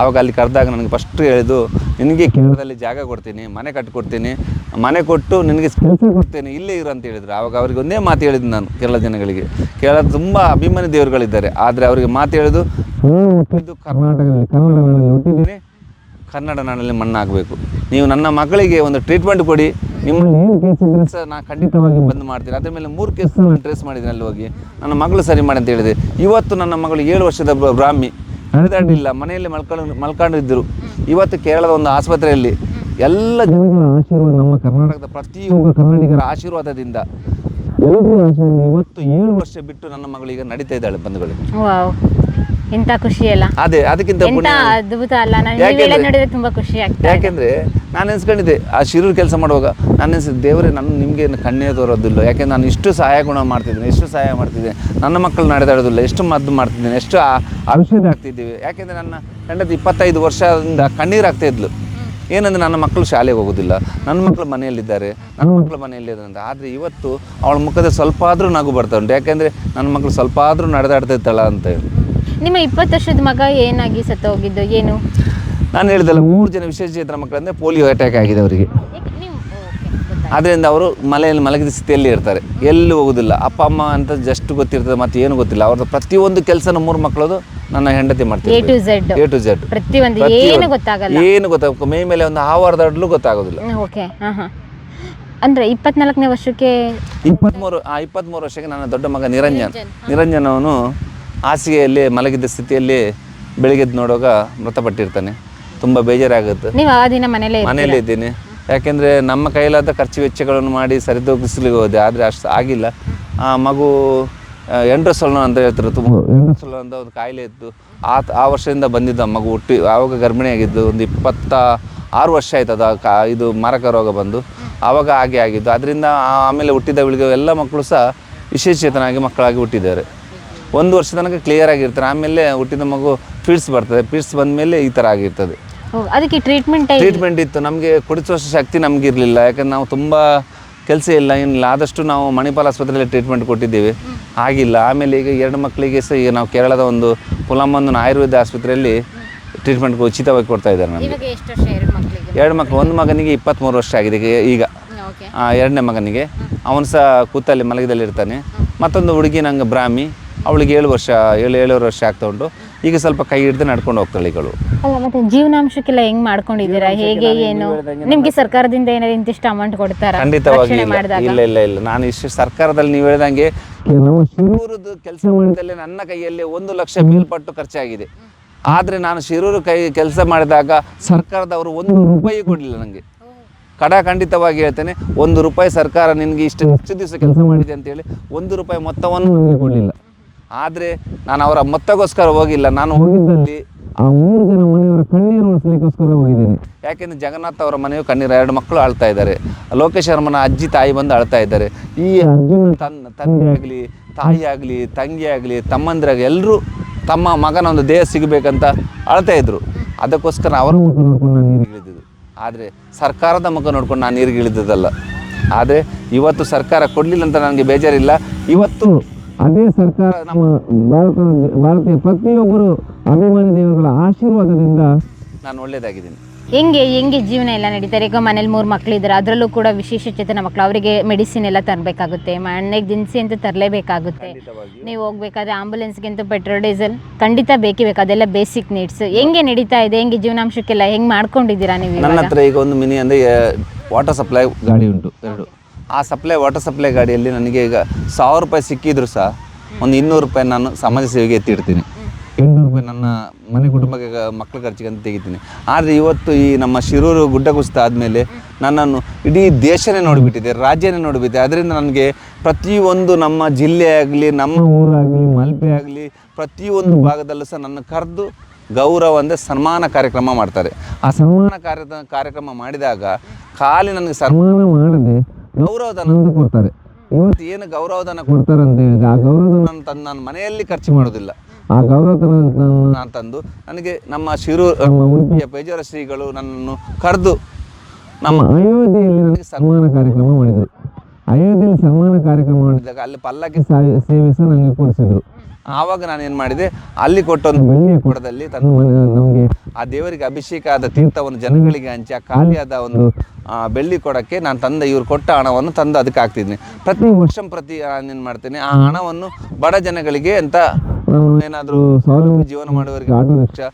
ಆವಾಗ ಅಲ್ಲಿ ಕರೆದಾಗ ನನಗೆ ಫಸ್ಟ್ ಹೇಳಿದ್ದು ನಿನಗೆ ಕೇರಳದಲ್ಲಿ ಜಾಗ ಕೊಡ್ತೀನಿ ಮನೆ ಕಟ್ಟಿಕೊಡ್ತೀನಿ ಮನೆ ಕೊಟ್ಟು ನಿನಗೆ ಕೆಲಸ ಕೊಡ್ತೇನೆ ಇಲ್ಲೇ ಇರು ಅಂತ ಹೇಳಿದ್ರು. ಆವಾಗ ಅವರಿಗೆ ಒಂದೇ ಮಾತು ಹೇಳಿದ್ದು ನಾನು ಕೇರಳ ಜನಗಳಿಗೆ. ಕೇರಳ ತುಂಬ ಅಭಿಮಾನಿ ದೇವರುಗಳಿದ್ದಾರೆ. ಆದರೆ ಅವರಿಗೆ ಮಾತು ಹೇಳಿದ್ದು ಹುಟ್ಟಿದ್ದು ಕರ್ನಾಟಕದಲ್ಲಿ ಕನ್ನಡದಲ್ಲಿ ಹುಟ್ಟಿದ್ದೀನಿ. ಕನ್ನಡ ನಾಡಲ್ಲಿ ಮಣ್ಣಾಗಬೇಕು. ನೀವು ನನ್ನ ಮಗಳಿಗೆ ಒಂದು ಟ್ರೀಟ್ಮೆಂಟ್ ಕೊಡಿ. ನಿಮ್ಮ ಕೆಲಸ ನಾನು ಖಂಡಿತವಾಗಿ ಬಂದ್ ಮಾಡ್ತೀನಿ. ಅದ್ರ ಮೇಲೆ ಮೂರು ಕೇಸ್ ಟ್ರೇಸ್ ಮಾಡಿದ್ದೀನಿ ಅಲ್ಲಿ ಹೋಗಿ. ನನ್ನ ಮಗಳು ಸರಿ ಮಾಡಿ ಅಂತ ಹೇಳಿದೆ. ಇವತ್ತು ನನ್ನ ಮಗಳು ಏಳು ವರ್ಷದ ಬ್ರಾಹ್ಮಿ. ನಡೆದಾಡಿಲ್ಲ ಮನೆಯಲ್ಲಿ ಮಲ್ಕೊಂಡು ಮಲ್ಕೊಂಡಿದ್ದರು ಇವತ್ತು ಕೇರಳದ ಒಂದು ಆಸ್ಪತ್ರೆಯಲ್ಲಿ ಎಲ್ಲ ಜನಗಳ ಆಶೀರ್ವಾದ ನಮ್ಮ ಕರ್ನಾಟಕದ ಕರ್ನಾಟಕದ ಪ್ರತಿಯೊಬ್ಬ ಕನ್ನಡಿಗರ ಆಶೀರ್ವಾದದಿಂದ. ಎಲ್ಲರೂ ಆಶೀರ್ವಾದ. ಇವತ್ತು ಏಳು ಏಳು ವರ್ಷ ಬಿಟ್ಟು ನನ್ನ ಮಗಳು ಈಗ ನಡೀತಾ ಇದ್ದಾಳೆ ಬಂಧುಗಳು. ಇಂಥ ಖುಷಿ ಅಲ್ಲ. ಅದೇ ಅದಕ್ಕಿಂತ ಎಂತ ಅದ್ಭುತ ಅಲ್ಲ. ನಾನು ನೋಡಿದ್ರೆ ತುಂಬಾ ಖುಷಿ ಆಗ್ತದೆ ಯಾಕೆಂದ್ರೆ ನಾನು ಎನ್ಸ್ಕೊಂಡಿದ್ದೆ ಆ ಶಿರೂರು ಕೆಲಸ ಮಾಡುವಾಗ ನಾನು ಎನ್ಸಿದ್ದು ದೇವರೇ ನಾನು ನಿಮಗೆ ಕಣ್ಣೇ ತೋರೋದಿಲ್ಲ. ಯಾಕೆಂದ್ರೆ ನಾನು ಇಷ್ಟು ಸಹಾಯ ಗುಣ ಮಾಡ್ತಿದ್ದೀನಿ ಎಷ್ಟು ಸಹಾಯ ಮಾಡ್ತಿದ್ದೀನಿ. ನನ್ನ ಮಕ್ಕಳು ನಡೆದಾಡೋದಿಲ್ಲ ಎಷ್ಟು ಮದ್ದು ಮಾಡ್ತಿದ್ದೀನಿ ಎಷ್ಟು ಔಷಧ ಆಗ್ತಿದ್ದೀವಿ ಯಾಕೆಂದ್ರೆ ನನ್ನ ಹೆಂಡತಿ ಇಪ್ಪತ್ತೈದು ವರ್ಷದಿಂದ ಕಣ್ಣೀರು ಆಗ್ತಾ ಇದ್ಲು. ಏನಂದ್ರೆ ನನ್ನ ಮಕ್ಕಳು ಶಾಲೆಗೆ ಹೋಗೋದಿಲ್ಲ. ನನ್ನ ಮಕ್ಕಳು ಮನೆಯಲ್ಲಿದ್ದಾರೆ ನನ್ನ ಮಕ್ಕಳು ಮನೆಯಲ್ಲಿದ್ದಾರೆ ಆದ್ರೆ ಆದರೆ ಇವತ್ತು ಅವಳ ಮುಖದ ಸ್ವಲ್ಪ ಆದರೂ ನಗು ಬರ್ತಾ ಉಂಟು. ಯಾಕೆಂದರೆ ನನ್ನ ಮಕ್ಕಳು ಸ್ವಲ್ಪ ಆದರೂ ನಡೆದಾಡ್ತಾ ಇತ್ತಲ್ಲ ಅಂತ ಹೇಳಿ ನಿಮ್ಮ ಇಪ್ಪತ್ತು ವರ್ಷದ ಮಗ ಏನಾಗಿ ಸತ್ತು ಹೋಗಿದ್ದು ಏನು? ನಾನು ಹೇಳಿದಲ್ಲ ಮೂರು ಜನ ವಿಶೇಷಚೇತನ ಮಕ್ಕಳಂದ್ರೆ ಪೋಲಿಯೋ ಅಟ್ಯಾಕ್ ಆಗಿದೆ ಅವರಿಗೆ. ಅದರಿಂದ ಆದ್ದರಿಂದ ಅವರು ಮಲೆಯಲ್ಲಿ ಮಲಗಿದ ಸ್ಥಿತಿಯಲ್ಲಿ ಇರ್ತಾರೆ. ಎಲ್ಲೂ ಹೋಗೋದಿಲ್ಲ. ಅಪ್ಪ ಅಮ್ಮ ಅಂತ ಜಸ್ಟ್ ಗೊತ್ತಿರ್ತದೆ ಮತ್ತೆ ಏನು ಗೊತ್ತಿಲ್ಲ. ಅವ್ರದ್ದು ಪ್ರತಿಯೊಂದು ಕೆಲಸನ ಮೂರು ಮಕ್ಕಳದು ನನ್ನ ಹೆಂಡತಿ ಎ ಮಾಡ್ತೀವಿ ಟು ಝೆಡ್ ಎ ಟು ಪ್ರತಿಯೊಂದು ಏನು ಗೊತ್ತಾಗಲ್ಲ. ಏನು ಗೊತ್ತಾಗ ಮೈ ಮೇಲೆ ಒಂದು ಆವಾರದಲ್ಲೂ ಗೊತ್ತಾಗೋದಿಲ್ಲ. ಓಕೆ ಅಂದ್ರೆ ಇಪ್ಪತ್ನಾಲ್ಕನೇ ವರ್ಷಕ್ಕೆ ಇಪ್ಪತ್ತ್ಮೂರು ಆ ಇಪ್ಪತ್ತ್ಮೂರು ವರ್ಷಕ್ಕೆ ನನ್ನ ದೊಡ್ಡ ಮಗ ನಿರಂಜನ್. ನಿರಂಜನ್ ಅವನು ಹಾಸಿಗೆಯಲ್ಲಿ ಮಲಗಿದ್ದ ಸ್ಥಿತಿಯಲ್ಲಿ ಬೆಳಿಗ್ಗೆ ಎದ್ದು ನೋಡುವಾಗ ಮೃತಪಟ್ಟಿರ್ತಾನೆ. ತುಂಬ ಬೇಜಾರಾಗುತ್ತೆ. ನೀವು ಆ ದಿನ ಮನೇಲೇ ಇದ್ದೀನಿ. ಯಾಕೆಂದರೆ ನಮ್ಮ ಕೈಲಾದ ಖರ್ಚು ವೆಚ್ಚಗಳನ್ನು ಮಾಡಿ ಸರಿದೂಗಿಸ್ಲಿಕ್ಕೆ ಹೋದೆ ಆದರೆ ಅಷ್ಟು ಆಗಿಲ್ಲ. ಆ ಮಗು ಎಂಡ್ರಸೊಲ್ನ ಅಂತ ಹೇಳ್ತಾರೆ ತುಂಬ ಎಂಡ್ರಸೊಲ್ನ ಅಂತ ಒಂದು ಕಾಯಿಲೆ ಇತ್ತು. ಆ ಆ ವರ್ಷದಿಂದ ಬಂದಿದ್ದ ಮಗು ಹುಟ್ಟಿ ಆವಾಗ ಗರ್ಭಿಣಿಯಾಗಿದ್ದು ಒಂದು ಇಪ್ಪತ್ತ ಆರು ವರ್ಷ ಆಯ್ತು ಅದು ಆ ಕಾ ಇದು ಮಾರಕ ರೋಗ ಬಂದು. ಆವಾಗ ಹಾಗೆ ಆಗಿದ್ದು. ಅದರಿಂದ ಆಮೇಲೆ ಹುಟ್ಟಿದ ಬೆಳಿಗ್ಗೆ ಎಲ್ಲ ಮಕ್ಕಳು ಸಹ ವಿಶೇಷಚೇತನಾಗಿ ಮಕ್ಕಳಾಗಿ ಹುಟ್ಟಿದ್ದಾರೆ. ಒಂದು ವರ್ಷ ತನಕ ಕ್ಲಿಯರ್ ಆಗಿರ್ತಾರೆ. ಆಮೇಲೆ ಹುಟ್ಟಿದ ಮಗು ಫಿಟ್ಸ್ ಬರ್ತದೆ. ಫಿಟ್ಸ್ ಬಂದಮೇಲೆ ಈ ಥರ ಆಗಿರ್ತದೆ. ಅದಕ್ಕೆ ಟ್ರೀಟ್ಮೆಂಟ್ ಟ್ರೀಟ್ಮೆಂಟ್ ಇತ್ತು. ನಮಗೆ ಕುಡಿಸುವಷ್ಟು ಶಕ್ತಿ ನಮ್ಗೆ ಇರಲಿಲ್ಲ ಯಾಕಂದ್ರೆ ನಾವು ತುಂಬ ಕೆಲಸ ಇಲ್ಲ ಏನಿಲ್ಲ. ಆದಷ್ಟು ನಾವು ಮಣಿಪಾಲ್ ಆಸ್ಪತ್ರೆಯಲ್ಲಿ ಟ್ರೀಟ್ಮೆಂಟ್ ಕೊಟ್ಟಿದ್ದೀವಿ. ಆಗಿಲ್ಲ. ಆಮೇಲೆ ಈಗ ಎರಡು ಮಕ್ಕಳಿಗೆ ಸಹ ಈಗ ನಾವು ಕೇರಳದ ಒಂದು ಪುಲಮ್ಮನ ಆಯುರ್ವೇದ ಆಸ್ಪತ್ರೆಯಲ್ಲಿ ಟ್ರೀಟ್ಮೆಂಟ್ ಉಚಿತವಾಗಿ ಕೊಡ್ತಾ ಇದ್ದಾರೆ ನಮಗೆ. ಎರಡು ಮಕ್ಕಳು ಒಂದು ಮಗನಿಗೆ ಇಪ್ಪತ್ತ್ಮೂರು ವರ್ಷ ಆಗಿದೆ. ಈಗ- ಈಗ ಓಕೆ ಆ, ಎರಡನೇ ಮಗನಿಗೆ. ಅವನು ಸಹ ಕೂತಲ್ಲಿ ಮಲಗದಲ್ಲಿ ಇರ್ತಾನೆ ಮತ್ತೊಂದು ಹುಡುಗಿ ನಂಗೆ ಬ್ರಾಹ್ಮಿ. ಅವಳಿಗೆ ಏಳು ವರ್ಷ ಏಳು ಏಳುವರೆ ವರ್ಷ ಆಗ್ತಾ ಉಂಟು ಈಗ ಸ್ವಲ್ಪ ಕೈ ಹಿಡಿದು ನಡ್ಕೊಂಡು ಹೋಗ್ತಾಳೆ ಈಗಳು ಅಲ್ಲ ಮತ್ತೆ ಜೀವನಾಂಶಕ್ಕೆಲ್ಲ ಹೆಂಗ್ ಮಾಡ್ಕೊಂಡಿದ್ದೀರಾ? ಹೇಗೆ ಏನು? ನಿಮ್ಗೆ ಸರ್ಕಾರದಿಂದ ಏನಾದ್ರು ಇಂತಿಷ್ಟು ಅಮೌಂಟ್ ಕೊಡ್ತಾರೆ? ಖಂಡಿತವಾಗಿ ಇಲ್ಲ. ಇಲ್ಲ ಇಲ್ಲ ಇಲ್ಲ. ನಾನು ಇಷ್ಟು ಸರ್ಕಾರದಲ್ಲಿ ನೀವು ಹೇಳ್ದಂಗೆ ಶಿರೂರದ ಕೆಲಸ ಮಾಡಿದಲ್ಲಿ ನನ್ನ ಕೈಯಲ್ಲಿ ಒಂದು ಲಕ್ಷ ಮೇಲ್ಪಟ್ಟು ಖರ್ಚಾಗಿದೆ. ಆದ್ರೆ ನಾನು ಶಿರೂರು ಕೈ ಕೆಲಸ ಮಾಡಿದಾಗ ಸರ್ಕಾರದವರು ಒಂದು ರೂಪಾಯಿ ಕೊಡಲಿಲ್ಲ ನನಗೆ ಕಡ ಖಂಡಿತವಾಗಿ ಹೇಳ್ತೇನೆ ಒಂದು ರೂಪಾಯಿ ಸರ್ಕಾರ ನಿನಗೆ ಇಷ್ಟು ಹೆಚ್ಚು ದಿವಸ ಕೆಲಸ ಮಾಡಿದೆ ಅಂತೇಳಿ ಒಂದು ರೂಪಾಯಿ ಮೊತ್ತವನ್ನು ನನಗೆ ಕೊಡಲಿಲ್ಲ. ಆದರೆ ನಾನು ಅವರ ಮೊತ್ತಗೋಸ್ಕರ ಹೋಗಿಲ್ಲ. ನಾನು ಹೋಗಿದ್ದಲ್ಲಿ ಆ ಮೂರು ಜನ ಮನೆಯವರ ಕಣ್ಣೀರು ಉಳಿಸ್ಲಿಕ್ಕೋಸ್ಕರ ಹೋಗಿದ್ದೇನೆ. ಯಾಕೆಂದ್ರೆ ಜಗನ್ನಾಥ್ ಅವರ ಮನೆಯು ಕಣ್ಣೀರು ಎರಡು ಮಕ್ಕಳು ಅಳ್ತಾ ಇದ್ದಾರೆ. ಲೋಕೇಶ್ ಶರ್ಮನ ಅಜ್ಜಿ ತಾಯಿ ಬಂದು ಅಳ್ತಾ ಇದ್ದಾರೆ. ಈ ಅರ್ಜುನ ತನ್ನ ತಂದೆ ಆಗಲಿ ತಾಯಿ ಆಗಲಿ ತಂಗಿ ಆಗಲಿ ತಮ್ಮಂದಿರಾಗಲಿ ಎಲ್ಲರೂ ತಮ್ಮ ಮಗನ ಒಂದು ದೇಹ ಸಿಗಬೇಕಂತ ಅಳ್ತಾ ಇದ್ರು. ಅದಕ್ಕೋಸ್ಕರ ಅವರ ಮುಖ ನೋಡ್ಕೊಂಡು ನಾನು ನೀರಿಗೆ ಇಳಿದಿದ್ದು. ಆದರೆ ಸರ್ಕಾರದ ಮುಖ ನೋಡ್ಕೊಂಡು ನಾನು ನೀರಿಗೆ ಇಳಿದಿದ್ದಲ್ಲ. ಆದರೆ ಇವತ್ತು ಸರ್ಕಾರ ಕೊಡಲಿಲ್ಲ ಅಂತ ನನಗೆ ಬೇಜಾರಿಲ್ಲ. ಇವತ್ತು ಅದೇ ಸರ್ಕಾರ ನಮ್ಮ ಭಾರತ ಭಾರತೀಯ ಪ್ರತಿಯೊಬ್ಬರು ಅಭಿಮಾನಿ ದೇವರುಗಳ ಆಶೀರ್ವಾದದಿಂದ ನಾನು ಒಳ್ಳೇದಾಗಿದ್ದೀನಿ. ಹೆಂಗೆ ಹೆಂಗೆ ಜೀವನ ಎಲ್ಲ ನಡೀತಾರೆ? ಈಗ ಮನೇಲಿ ಮೂರು ಮಕ್ಕಳು ಇದ್ದಾರೆ ಅದರಲ್ಲೂ ಕೂಡ ವಿಶೇಷ ಚೇತನ ಮಕ್ಕಳು ಅವರಿಗೆ ಮೆಡಿಸಿನ್ ಎಲ್ಲ ತರಬೇಕಾಗುತ್ತೆ. ಮನೆಗೆ ದಿನಸಿ ಅಂತ ತರಲೇಬೇಕಾಗುತ್ತೆ. ನೀವು ಹೋಗ್ಬೇಕಾದ್ರೆ ಆಂಬುಲೆನ್ಸ್ಗೆ ಅಂತ ಪೆಟ್ರೋಲ್ ಡೀಸೆಲ್ ಖಂಡಿತ ಬೇಕೇ ಬೇಕು ಅದೆಲ್ಲ ಬೇಸಿಕ್ ನೀಡ್ಸ್ ಹೆಂಗೆ ನಡೀತಾ ಇದೆ? ಹೆಂಗೆ ಜೀವನಾಂಶಕ್ಕೆಲ್ಲ ಹೆಂಗೆ ಮಾಡ್ಕೊಂಡಿದ್ದೀರಾ ನೀವು ನನ್ನ ಹತ್ರ ಈಗ ಒಂದು ಮಿನಿ ಅಂದರೆ ವಾಟರ್ ಸಪ್ಲೈ ಗಾಡಿ ಉಂಟು ಎರಡು. ಆ ಸಪ್ಲೈ ವಾಟರ್ ಸಪ್ಲೈ ಗಾಡಿಯಲ್ಲಿ ನನಗೆ ಈಗ ಸಾವಿರ ರೂಪಾಯಿ ಸಿಕ್ಕಿದ್ರು ಸಹ ಒಂದು ಇನ್ನೂರು ರೂಪಾಯಿ ನಾನು ಸಮಾಜ ಸೇವೆಗೆ ಎತ್ತಿಡ್ತೀನಿ. ಇನ್ನೂರು ರೂಪಾಯಿ ನನ್ನ ಮನೆ ಕುಟುಂಬಕ್ಕೆ ಮಕ್ಕಳ ಖರ್ಚಿಗೆ ಅಂತ ತೆಗಿತೀನಿ. ಆದರೆ ಇವತ್ತು ಈ ನಮ್ಮ ಶಿರೂರು ಗುಡ್ಡ ಕುಸಿತ ಆದಮೇಲೆ ನನ್ನನ್ನು ಇಡೀ ದೇಶನೇ ನೋಡಿಬಿಟ್ಟಿದೆ, ರಾಜ್ಯನೇ ನೋಡಿಬಿಟ್ಟಿದೆ. ಅದರಿಂದ ನನಗೆ ಪ್ರತಿಯೊಂದು ನಮ್ಮ ಜಿಲ್ಲೆ ಆಗಲಿ, ನಮ್ಮ ಊರಾಗಲಿ, ಮಲ್ಪೆ ಆಗಲಿ, ಪ್ರತಿಯೊಂದು ಭಾಗದಲ್ಲೂ ಸಹ ನನ್ನ ಕರೆದು ಗೌರವ ಅಂದರೆ ಸನ್ಮಾನ ಕಾರ್ಯಕ್ರಮ ಮಾಡ್ತಾರೆ. ಆ ಸನ್ಮಾನ ಕಾರ್ಯ ಕಾರ್ಯಕ್ರಮ ಮಾಡಿದಾಗ ಖಾಲಿ ನನಗೆ ಸನ್ಮಾನ ಮಾಡದೆ ಗೌರವಧನ ಅಂತ ಕೊಡ್ತಾರೆ. ಇವತ್ತು ಏನು ಗೌರವಧನ ಕೊಡ್ ಕೊಡ್ತಾರೆ ಅಂತ ಹೇಳಿದ್ರೆ ಆ ಗೌರವಧನ ತಂದು ನಾನು ಮನೆಯಲ್ಲಿ ಖರ್ಚು ಮಾಡೋದಿಲ್ಲ. ಆ ಗೌರವಧನ ನಾನು ತಂದು ನನಗೆ ನಮ್ಮ ಶಿರು ಉಡುಪಿಯ ಪೇಜಾರ ಶ್ರೀಗಳು ನನ್ನನ್ನು ಕರೆದು ನಮ್ಮ ಅಯೋಧ್ಯೆಯಲ್ಲಿ ನನಗೆ ಸನ್ಮಾನ ಕಾರ್ಯಕ್ರಮ ಮಾಡಿದರು. ಅಯೋಧ್ಯೆಯಲ್ಲಿ ಸನ್ಮಾನ ಕಾರ್ಯಕ್ರಮ ಮಾಡಿದಾಗ ಅಲ್ಲಿ ಪಲ್ಲಕ್ಕಿ ಸೇವೆ ಸಹ ನನಗೆ ಕೊಡಿಸಿದ್ರು. ಆವಾಗ ನಾನು ಏನು ಮಾಡಿದೆ ಅಲ್ಲಿ ಕೊಟ್ಟೊಂದು ಬೆಳ್ಳಿಯ ಕೊಡದಲ್ಲಿ ತಂದು ನಮಗೆ ಆ ದೇವರಿಗೆ ಅಭಿಷೇಕ ಆದ ತೀರ್ಥವನ್ನು ಜನಗಳಿಗೆ ಹಂಚಿ ಆ ಖಾಲಿಯಾದ ಒಂದು ಆ, ಬೆಳ್ಳಿ ಕೊಡಕ್ಕೆ ನಾನು ತಂದ ಇವ್ರು ಕೊಟ್ಟ ಹಣವನ್ನು ತಂದು ಅದಕ್ಕೆ ಹಾಕ್ತಿದ್ದೀನಿ ಪ್ರತಿ ವರ್ಷ ಪ್ರತಿ ನಾನೇನು ಮಾಡ್ತೇನೆ ಆ ಹಣವನ್ನು ಬಡ ಜನಗಳಿಗೆ ಅಂತ ಏನಾದರೂ ಸ್ವಾವಲಂಬಿ ಜೀವನ ಮಾಡುವವರಿಗೆ ಆಟೋ ರಿಕ್ಷಾ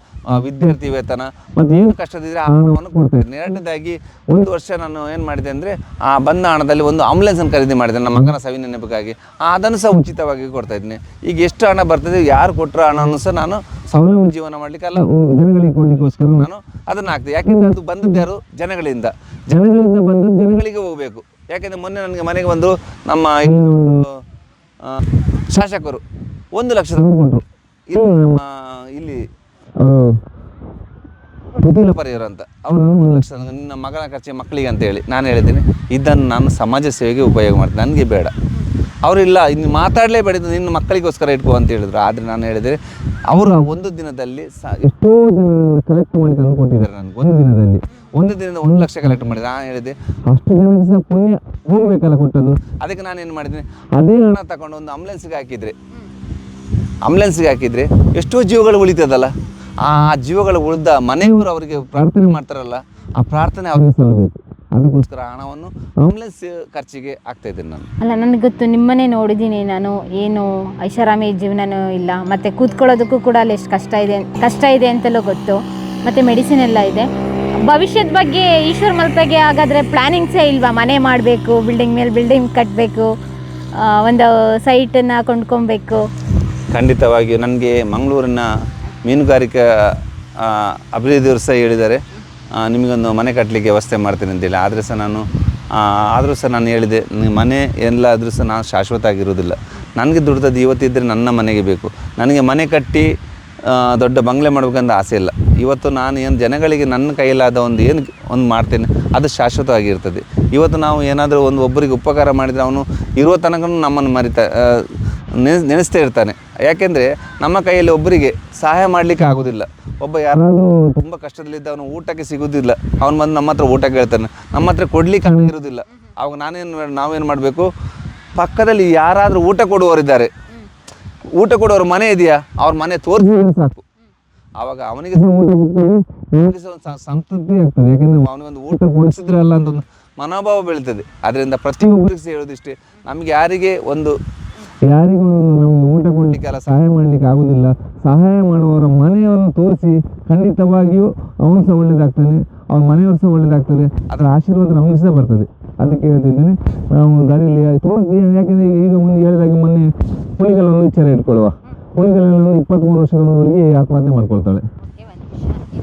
ವಿದ್ಯಾರ್ಥಿ ವೇತನ ಮತ್ತೆ ಏನು ಕಷ್ಟದಿದ್ರೆ ಆ ಹಣವನ್ನು ಕೊಡ್ತೀನಿ ಎರಡನೇದಾಗಿ ಒಂದು ವರ್ಷ ನಾನು ಏನು ಮಾಡಿದೆ ಅಂದರೆ ಆ ಬಂದ ಹಣದಲ್ಲಿ ಒಂದು ಆಂಬುಲೆನ್ಸನ್ನು ಖರೀದಿ ಮಾಡಿದೆ ನಮ್ಮ ಮಗನ ಸವಿ ನೆನಪಿಗಾಗಿ. ಅದನ್ನು ಸಹ ಉಚಿತವಾಗಿ ಕೊಡ್ತಾ ಇದ್ದೀನಿ. ಈಗ ಎಷ್ಟು ಹಣ ಬರ್ತದೆ ಯಾರು ಕೊಟ್ಟರು ಹಣವನ್ನು ಸಹ ನಾನು ಸೌಲಭ್ಯ ಜೀವನ ಮಾಡಲಿಕ್ಕೆ ಅಲ್ಲ. ಜನಗಳಿಗೆ ಕೊಡಲಿಕ್ಕೋಸ್ಕರ. ನಾನು ಅದನ್ನ ಹಾಕ್ತೆ ಯಾಕೆಂದರೆ ಅದು ಬಂದದ್ದು ಯಾರು? ಜನಗಳಿಂದ. ಜನಗಳಿಂದ ಬಂದ ಜನ ಜನಗಳಿಗೆ ಹೋಗಬೇಕು. ಯಾಕೆಂದರೆ ಮೊನ್ನೆ ನನಗೆ ಮನೆಗೆ ಬಂದು ನಮ್ಮ ಶಾಸಕರು. ಒಂದು ಲಕ್ಷ ಕೊಟ್ಟರು ಇಲ್ಲಿ ನಮ್ಮ ಅಂತ. ಅವರು ಲಕ್ಷ ನಿನ್ನ ಮಗನ ಖರ್ಚಿಗೆ ಮಕ್ಕಳಿಗೆ ಅಂತ ಹೇಳಿ ನಾನು ಹೇಳಿದ್ದೀನಿ ಇದನ್ನು ನಾನು ಸಮಾಜ ಸೇವೆಗೆ ಉಪಯೋಗ ಮಾಡ್ತೀನಿ. ನನಗೆ ಬೇಡ. ಅವರಿಲ್ಲ ಇನ್ನು ಮಾತಾಡಲೇಬೇಡ ನಿನ್ನ ಮಕ್ಕಳಿಗೋಸ್ಕರ ಇಟ್ಕೋ ಅಂತ ಹೇಳಿದ್ರು. ಆದರೆ ನಾನು ಹೇಳಿದರೆ ಅವರು ಒಂದು ದಿನದಲ್ಲಿ ಸ ಎಷ್ಟೋ ಕಲೆಕ್ಟ್ ಮಾಡಿ ತಂದುಕೊಂಡಿದ್ದಾರೆ ನನಗೆ ಒಂದು ದಿನದಲ್ಲಿ. ಒಂದು ದಿನದ ಒಂದು ಲಕ್ಷ ಕಲೆಕ್ಟ್ ಮಾಡಿದೆ. ನಾನು ಹೇಳಿದೆ ಅಷ್ಟು ದಿನ ಪುಣ್ಯ ಹೋಗಬೇಕಲ್ಲ ಕೊಟ್ಟದ್ದು. ಅದಕ್ಕೆ ನಾನು ಏನು ಮಾಡಿದ್ದೀನಿ? ಅದೇ ಹಣ ತಗೊಂಡು ಒಂದು ಆಂಬುಲೆನ್ಸ್ಗೆ ಹಾಕಿದರೆ ಆಂಬುಲೆನ್ಸ್ಗೆ ಹಾಕಿದರೆ ಎಷ್ಟೋ ಜೀವಗಳು ಉಳಿತದಲ್ಲ. ಆ ಜೀವಗಳು ಉಳಿದ ಮನೆಯವರು ಅವರಿಗೆ ಪ್ರಾರ್ಥನೆ ಮಾಡ್ತಾರಲ್ಲ ಆ ಪ್ರಾರ್ಥನೆ ಅವ್ರಿಗೆ ಸಲ್ಲಬೇಕು. ಅದಕ್ಕೋಸ್ಕರ ಅದಕ್ಕೋಸ್ಕರ ಹಣವನ್ನು ಆಂಬುಲೆನ್ಸ್ ಖರ್ಚಿಗೆ ಆಗ್ತಾ ಇದ್ದೇನೆ ನಾನು. ಅಲ್ಲ ನನಗೆ ಗೊತ್ತು ನಿಮ್ಮನ್ನೇ ನೋಡಿದ್ದೀನಿ ನಾನು. ಏನು ಐಷಾರಾಮಿ ಜೀವನನೂ ಇಲ್ಲ. ಮತ್ತು ಕೂತ್ಕೊಳ್ಳೋದಕ್ಕೂ ಕೂಡ ಅಲ್ಲಿ ಎಷ್ಟು ಕಷ್ಟ ಇದೆ ಕಷ್ಟ ಇದೆ ಅಂತಲೂ ಗೊತ್ತು. ಮತ್ತು ಮೆಡಿಸಿನ್ ಎಲ್ಲ ಇದೆ. ಭವಿಷ್ಯದ ಬಗ್ಗೆ ಈಶ್ವರ್ ಮಲ್ಪೆಗೆ ಹಾಗಾದರೆ ಪ್ಲ್ಯಾನಿಂಗ್ಸೇ ಇಲ್ವಾ? ಮನೆ ಮಾಡಬೇಕು ಬಿಲ್ಡಿಂಗ್ ಮೇಲೆ ಬಿಲ್ಡಿಂಗ್ ಕಟ್ಟಬೇಕು ಒಂದು ಸೈಟನ್ನು ಕೊಂಡ್ಕೊಬೇಕು. ಖಂಡಿತವಾಗಿಯೂ ನನಗೆ ಮಂಗಳೂರಿನ ಮೀನುಗಾರಿಕಾ ಅಭಿವೃದ್ಧಿಯವರು ಸಹ ಹೇಳಿದ್ದಾರೆ. ನಿಮಗೊಂದು ಮನೆ ಕಟ್ಟಲಿಕ್ಕೆ ವ್ಯವಸ್ಥೆ ಮಾಡ್ತೀನಿ ಅಂತೇಳಿ ಆದರೆ ಸಹ ನಾನು ಆದರೂ ಸಹ ನಾನು ಹೇಳಿದೆ ಮನೆ ಮನೆ ಎಲ್ಲಾದರೂ ಸಹ ನಾನು ಶಾಶ್ವತ ಆಗಿರೋದಿಲ್ಲ ನನಗೆ ದುಡ್ದದ್ದು ಇವತ್ತಿದ್ದರೆ ನನ್ನ ಮನೆಗೆ ಬೇಕು. ನನಗೆ ಮನೆ ಕಟ್ಟಿ ದೊಡ್ಡ ಬಂಗ್ಲೆ ಮಾಡಬೇಕಂತ ಆಸೆ ಇಲ್ಲ. ಇವತ್ತು ನಾನು ಏನು ಜನಗಳಿಗೆ ನನ್ನ ಕೈಯಲ್ಲಾದ ಒಂದು ಏನು, ಒಂದು ಮಾಡ್ತೇನೆ, ಅದು ಶಾಶ್ವತವಾಗಿರ್ತದೆ. ಇವತ್ತು ನಾವು ಏನಾದರೂ ಒಂದು ಒಬ್ಬರಿಗೆ ಉಪಕಾರ ಮಾಡಿದರೆ ಅವನು ಇರುವ ತನಕ ನಮ್ಮನ್ನು ಮರಿತಾ ಆ, ನೆನೆಸ್ ನೆನೆಸ್ತಾ ಇರ್ತಾನೆ. ಯಾಕೆಂದರೆ ನಮ್ಮ ಕೈಯಲ್ಲಿ ಒಬ್ಬರಿಗೆ ಸಹಾಯ ಮಾಡಲಿಕ್ಕೆ ಆಗೋದಿಲ್ಲ. ಒಬ್ಬ ಯಾರಾದರೂ ತುಂಬ ಕಷ್ಟದಲ್ಲಿದ್ದವನು ಊಟಕ್ಕೆ ಸಿಗೋದಿಲ್ಲ. ಅವನು ಬಂದು ನಮ್ಮ ಹತ್ರ ಊಟ ಕೇಳ್ತಾನೆ. ನಮ್ಮ ಹತ್ರ ಕೊಡಲಿಕ್ಕೆ ಇರೋದಿಲ್ಲ. ಅವಾಗ ನಾನೇನು ನಾವೇನು ಮಾಡಬೇಕು? ಪಕ್ಕದಲ್ಲಿ ಯಾರಾದರೂ ಊಟ ಕೊಡುವವರಿದ್ದಾರೆ ಊಟ ಕೊಡೋರು ಮನೆ ಇದೆಯಾ? ಅವ್ರ ಮನೆ ತೋರಿಸಿದ್ರೆ ಸಾಕು. ಆವಾಗ ಅವನಿಗೆ ಸಂತೃಪ್ತಿ ತೃಪ್ತಿ ಆಗ್ತದೆ. ಯಾಕಂದ್ರೆ ಅವನಿಗೊಂದು ಊಟ ಕೊಡಿಸಿದ್ರಲ್ಲ ಅಂತ ಒಂದು ಮನೋಭಾವ ಬೆಳೀತದೆ. ಅದರಿಂದ ಪ್ರತಿಯೊಬ್ಬರಿಗೆ ಸಹ ಹೇಳೋದಿಷ್ಟೇ ನಮಗೆ ಯಾರಿಗೆ ಒಂದು ಯಾರಿಗೂ ನಾವು ಊಟ ಕೊಡಲಿಕ್ಕೆಲ್ಲ ಸಹಾಯ ಮಾಡಲಿಕ್ಕೆ ಆಗೋದಿಲ್ಲ. ಸಹಾಯ ಮಾಡುವವರ ಮನೆಯವರನ್ನು ತೋರಿಸಿ ಖಂಡಿತವಾಗಿಯೂ ಅವನು ಸಹ ಒಳ್ಳೆಯದಾಗ್ತಾನೆ ಅವ್ರ ಮನೆಯವರು ಸಹ ಒಳ್ಳೇದಾಗ್ತದೆ ಅದರ ಆಶೀರ್ವಾದ ನಮಗೆ ಸಹ ಬರ್ತದೆ. ಅದಕ್ಕೆ ಹೇಳ್ತಿದ್ದೇನೆ ನಾವು ದಾರಿಯಲ್ಲಿ ತುಂಬ ಯಾಕೆಂದರೆ ಈಗ ಮುಂದೆ ಹೇಳಿದಾಗ ಮೊನ್ನೆ ಹುಲಿಗಳನ್ನು ವಿಚಾರ ಇಟ್ಕೊಳ್ಳುವ. ಹುಲಿಗಳನ್ನು ಇಪ್ಪತ್ತ್ಮೂರು ವರ್ಷದವರೆಗೆ ಆತ್ಮಹತ್ಯೆ ಮಾಡ್ಕೊಳ್ತಾಳೆ.